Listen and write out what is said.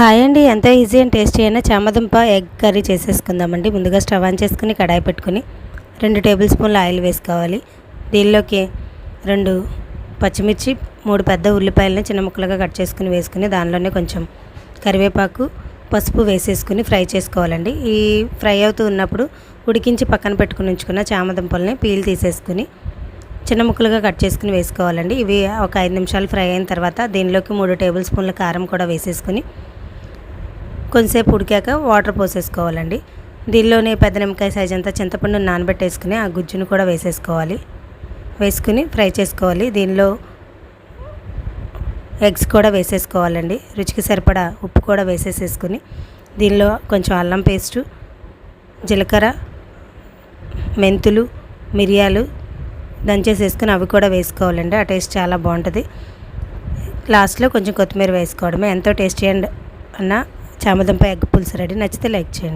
Hi అండి. ఎంతో easy and tasty అయినా చామదుంప ఎగ్ కర్రీ చేసేసుకుందామండి. ముందుగా స్టవ్ ఆన్ చేసుకుని కడాయి పెట్టుకుని రెండు టేబుల్ స్పూన్ల ఆయిల్ వేసుకోవాలి. దీనిలోకి రెండు పచ్చిమిర్చి మూడు పెద్ద ఉల్లిపాయలని చిన్న ముక్కలుగా కట్ చేసుకుని వేసుకుని దానిలోనే కొంచెం కరివేపాకు పసుపు వేసేసుకుని ఫ్రై చేసుకోవాలండి. ఈ ఫ్రై అవుతూ ఉన్నప్పుడు ఉడికించి పక్కన పెట్టుకుని ఉంచుకున్న చామదుంపల్ని పీల్ తీసేసుకుని చిన్న ముక్కలుగా కట్ చేసుకుని వేసుకోవాలండి. ఇవి ఒక ఐదు నిమిషాలు ఫ్రై అయిన తర్వాత దీనిలోకి మూడు టేబుల్ స్పూన్ల కారం కూడా వేసేసుకుని కొంతసేపు ఉడికాక వాటర్ పోసేసుకోవాలండి. దీనిలోనే పెద్ద నిమ్మకాయ సైజ్ అంతా చింతపండు నానబెట్టేసుకుని ఆ గుజ్జును కూడా వేసేసుకోవాలి. వేసుకుని ఫ్రై చేసుకోవాలి. దీనిలో ఎగ్స్ కూడా వేసేసుకోవాలండి. రుచికి సరిపడా ఉప్పు కూడా వేసేసేసుకుని దీనిలో కొంచెం అల్లం పేస్టు జీలకర్ర మెంతులు మిరియాలు దంచేసేసుకుని అవి కూడా వేసుకోవాలండి. ఆ టేస్ట్ చాలా బాగుంటుంది. లాస్ట్లో కొంచెం కొత్తిమీర వేసుకోవడమే. ఎంతో టేస్టీ అండ్ అన్న చామదుంప ఎగ్ పులుసు రెడీ. నచ్చితే లైక్ చేయండి.